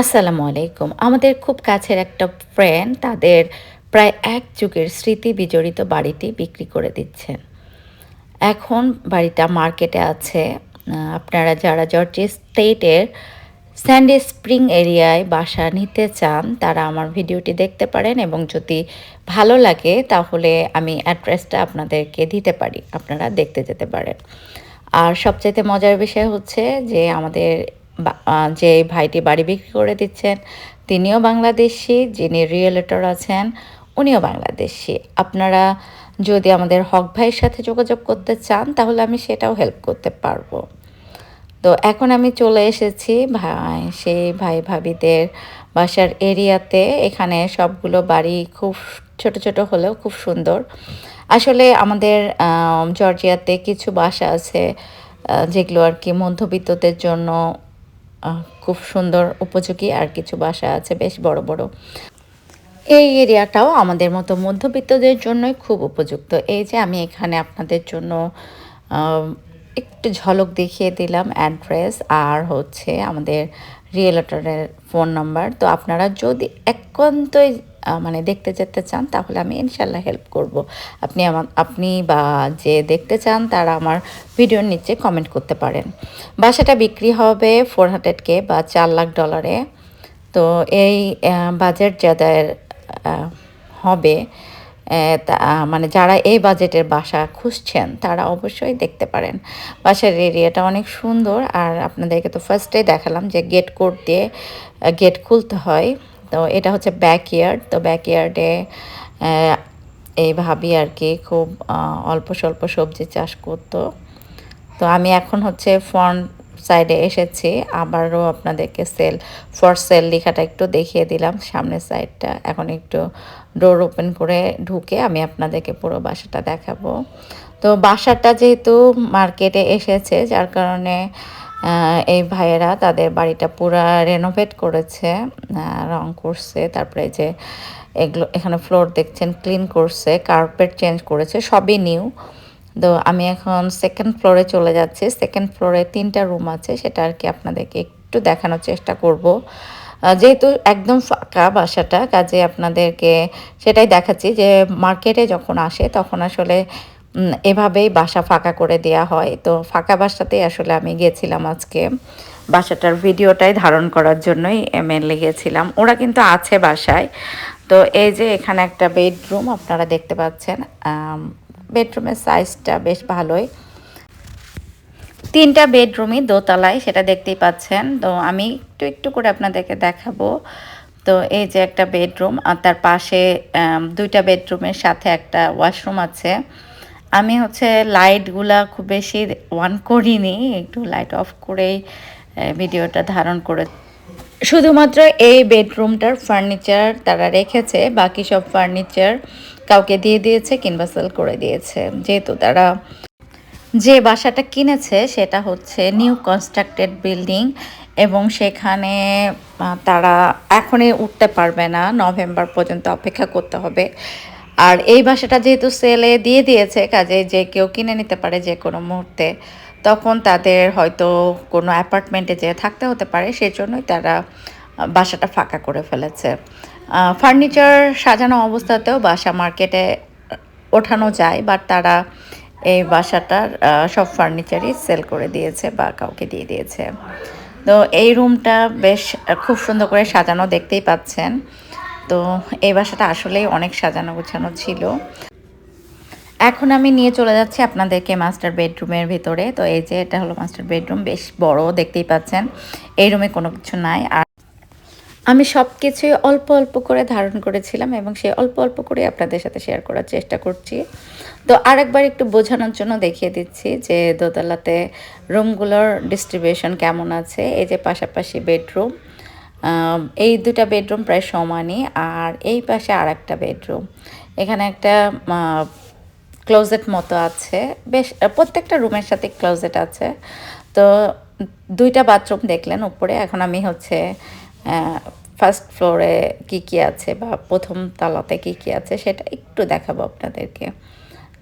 আসসালামু আলাইকুম। আমাদের খুব কাছের একটা ফ্রেন্ড তাদের প্রায় এক যুগের স্মৃতি বিজড়িত বাড়িটি বিক্রি করে দিচ্ছেন। এখন বাড়িটা মার্কেটে আছে। আপনারা যারা জর্জি স্টেটের স্যান্ডি স্প্রিং এরিয়ায় বাসা নিতে চান, তারা আমার ভিডিওটি দেখতে পারেন এবং যদি ভালো লাগে, তাহলে আমি অ্যাড্রেসটা আপনাদেরকে দিতে পারি। আপনারা দেখতে যেতে পারেন। আর সবচাইতে মজার বিষয় হচ্ছে যে আমাদের যে ভাইটি বাড়ি বিক্রি করে দিচ্ছেন, তিনিও বাংলাদেশি, যিনি রিয়েলেটর আছেন, উনিও বাংলাদেশি। আপনারা যদি আমাদের হক ভাইয়ের সাথে যোগাযোগ করতে চান, তাহলে আমি সেটাও হেল্প করতে পারব। তো এখন আমি চলে এসেছি ভাই, সেই ভাই ভাবিদের বাসার এরিয়াতে। এখানে সবগুলো বাড়ি খুব ছোট ছোট হলেও খুব সুন্দর। আসলে আমাদের জর্জিয়াতে কিছু বাসা আছে যেগুলো আর কি মধ্যবিত্তদের জন্য খুব সুন্দর উপযোগী আর কিছু বাসা আছে বেশ বড় বড়। এই এরিয়াটাও আমাদের মতো মধ্যবিত্তদের জন্যই খুব উপযুক্ত। এই যে আমি এখানে আপনাদের জন্য একটু ঝলক দেখিয়ে দিলাম অ্যাড্রেস আর হচ্ছে আমাদের রিয়েলেটরের ফোন নাম্বার তো আপনারা যদি একান্তই মানে দেখতে যেতে চান, তাহলে আমি ইনশাল্লাহ হেল্প করব। আপনি আমার, আপনি বা যে দেখতে চান, তারা আমার ভিডিওর নিচে কমেন্ট করতে পারেন। বাসাটা বিক্রি হবে ফোর হান্ড্রেড কে বা চার লাখ ডলারে তো এই বাজেট যাদের হবে মানে যারা এই বাজেটের বাসা খুঁজছেন, তারা অবশ্যই দেখতে পারেন। বাসার এরিয়াটা অনেক সুন্দর, আর আপনাদেরকে তো ফার্স্টেই দেখালাম যে গেট কোড দিয়ে গেট খুলতে হয়। তো এটা হচ্ছে ব্যাকইয়ার্ড তো ব্যাকইয়ার্ডে এই ভাবি আর কি খুব অল্প স্বল্প সবজি চাষ করতো। তো আমি এখন হচ্ছে ফ্রন্ট সাইডে এসেছি, আবারও আপনাদেরকে সেল ফর সেল লেখাটা একটু দেখিয়ে দিলাম, সামনের সাইডটা এখন একটু ডোর ওপেন করে ঢুকে আমি আপনাদেরকে পুরো বাসাটা দেখাবো। তো বাসাটা যেহেতু মার্কেটে এসেছে, যার কারণে এই ভাইয়েরা তাদের বাড়িটা পুরা রেনোভেট করেছে রং করছে, তারপরে যে এগুলো এখানে ফ্লোর দেখছেন ক্লিন করছে কার্পেট চেঞ্জ করেছে, সবই নিউ তো আমি এখন সেকেন্ড ফ্লোরে চলে যাচ্ছি। সেকেন্ড ফ্লোরে তিনটা রুম আছে, সেটা আর কি আপনাদেরকে একটু দেখানোর চেষ্টা করব। যেহেতু একদম ফাঁকা বাসাটা, কাজে আপনাদেরকে সেটাই দেখাচ্ছি যে মার্কেটে যখন আসে, তখন আসলে এভাবেই বাসা ফাঁকা করে দেয়া হয়। তো ফাঁকা বাসাতেই আসলে আমি গেছিলাম আজকে। বাসাটার ভিডিওটাই ধারণ করার জন্যই মেনলি গেছিলাম ওরা কিন্তু আছে বাসায়। তো এই যে এখানে একটা বেডরুম, আপনারা দেখতে পাচ্ছেন। বেডরুমের সাইজটা বেশ ভালোই। তিনটা বেডরুমই দোতলায়, সেটা দেখতেই পাচ্ছেন। তো আমি একটু একটু করে আপনাদেরকে দেখাবো। তো এই যে একটা বেডরুম, আর তার পাশে দুইটা বেডরুমের সাথে একটা ওয়াশরুম আছে। আমি হচ্ছে লাইটগুলা খুব বেশি অন করিনি, একটু লাইট অফ করেই ভিডিওটা ধারণ করে শুধুমাত্র এই বেডরুমটার ফার্নিচার তারা রেখেছে, বাকি সব ফার্নিচার কাউকে দিয়ে দিয়েছে কিংবা সেল করে দিয়েছে। যেহেতু তারা যে বাসাটা কিনেছে, সেটা হচ্ছে নিউ কনস্ট্রাক্টেড বিল্ডিং এবং সেখানে তারা এখনই উঠতে পারবে না, নভেম্বর পর্যন্ত অপেক্ষা করতে হবে। আর এই বাসাটা যেহেতু সেলে দিয়ে দিয়েছে, কাজে যে কেউ কিনে নিতে পারে যে কোনো মুহূর্তে, তখন তাদের হয়তো কোনো অ্যাপার্টমেন্টে যেয়ে থাকতে হতে পারে, সেজন্যই তারা বাসাটা ফাঁকা করে ফেলেছে। ফার্নিচার সাজানো অবস্থাতেও বাসা মার্কেটে ওঠানো যায় বাট তারা এই বাসাটার সব ফার্নিচারই সেল করে দিয়েছে বা কাউকে দিয়ে দিয়েছে। তো এই রুমটা বেশ খুব সুন্দর করে সাজানো দেখতেই পাচ্ছেন। তো এই বাসাটা আসলেই অনেক সাজানো গোছানো ছিল। এখন আমি নিয়ে চলে যাচ্ছি আপনাদেরকে মাস্টার বেডরুমের ভিতরে। তো এই যে এটা হলো মাস্টার বেডরুম বেশ বড়, দেখতেই পাচ্ছেন। এই রুমে কোনো কিছু নাই। আর আমি সব কিছুই অল্প অল্প করে ধারণ করেছিলাম এবং সেই অল্প অল্প করে আপনাদের সাথে শেয়ার করার চেষ্টা করছি। তো আরেকবার একটু বোঝানোর জন্য দেখিয়ে দিচ্ছি যে দোতলাতে রুমগুলোর ডিস্ট্রিবিউশন কেমন আছে। এই যে পাশাপাশি বেডরুম এই দুটা বেডরুম প্রায় সমানই। আর এই পাশে আর একটা বেডরুম এখানে একটা ক্লোজেট মতো আছে। বেশ প্রত্যেকটা রুমের সাথে ক্লোজেট আছে। তো দুইটা বাথরুম দেখলেন উপরে। এখন আমি হচ্ছে ফার্স্ট ফ্লোরে কি কি আছে বা প্রথম তলাতে কি কি আছে সেটা একটু দেখাবো আপনাদেরকে।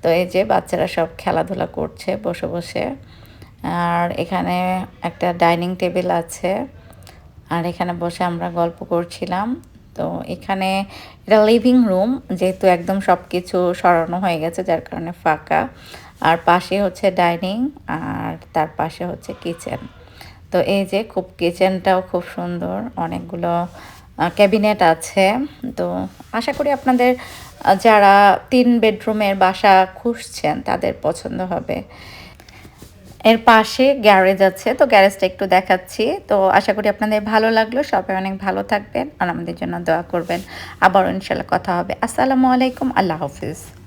তো এই যে বাচ্চারা সব খেলাধুলা করছে বসে বসে। আর এখানে একটা ডাইনিং টেবিল আছে। আর এখানে বসে আমরা গল্প করছিলাম। তো এখানে এটা লিভিং রুম যেহেতু একদম সব কিছু সরানো হয়ে গেছে, যার কারণে ফাঁকা। আর পাশে হচ্ছে ডাইনিং আর তার পাশে হচ্ছে কিচেন তো এই যে খুব কিচেনটাও খুব সুন্দর, অনেকগুলো ক্যাবিনেট আছে। তো আশা করি আপনাদের যারা তিন বেডরুমের বাসা খুঁজছেন, তাদের পছন্দ হবে। এর পাশে গ্যারেজ আছে, তো গ্যারেজটা একটু দেখাচ্ছি। তো আশা করি আপনাদের ভালো লাগল, সবাই অনেক ভালো থাকবেন আর আমাদের জন্য দোয়া করবেন। আবার ইনশাল্লাহ কথা হবে। আসসালামু আলাইকুম, আল্লাহ হাফিজ।